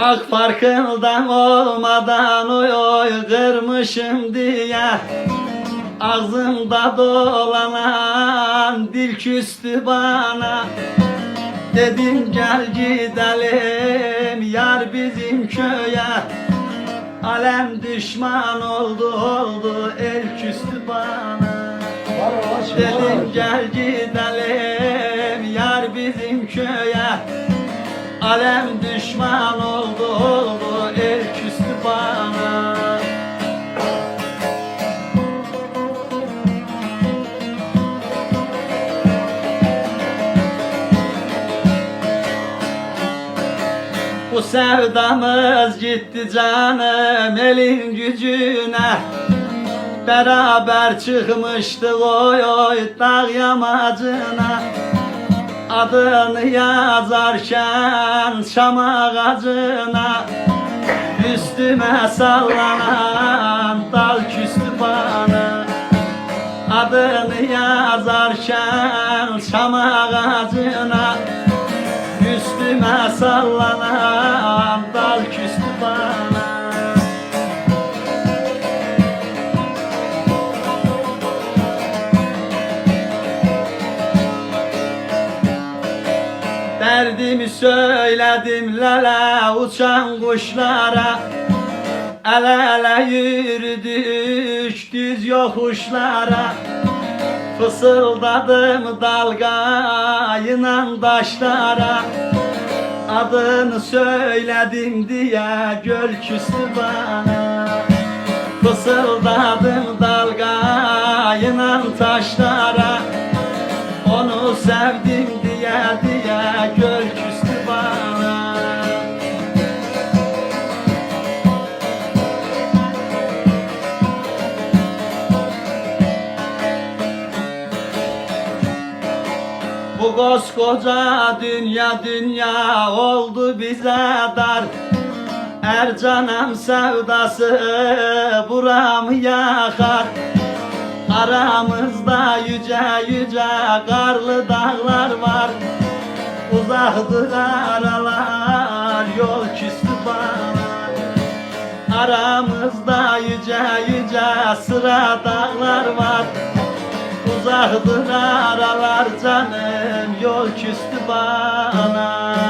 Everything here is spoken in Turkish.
Bak farkından olmadan oy oy kırmışım diye. Ağzımda dolanan dil küstü bana. Dedim gel gidelim yar bizim köye. Alem düşman oldu oldu el küstü bana. Dedim gel gidelim yar bizim köye. Alem düşman oldu oldu el küstü bana. Bu sevdamız gitti canım elin gücüne. Beraber çıkmıştık oy oy dağ yamacına Adını yazarken şam ağacına Üstüme sallanan dal küstü bana Adını yazarken şam ağacına Üstüme sallanan dal küstü bana Derdimi söyledim lele uçan kuşlara. El ele yürüdük düz yokuşlara. Fısıldadım dalgayla taşlara. Adını söyledim diye göl küstü bana. Fısıldadım dalgayla taşlara diye bana. Bu koskoca dünya dünya oldu bize dar. Ercanam sevdası buramı yakar Aramızda yüce yüce karlı dağlar var. Uzaktır aralar yol küstü bana Aramızda yüce yüce sıra dağlar var. Uzaktır aralar canım yol küstü bana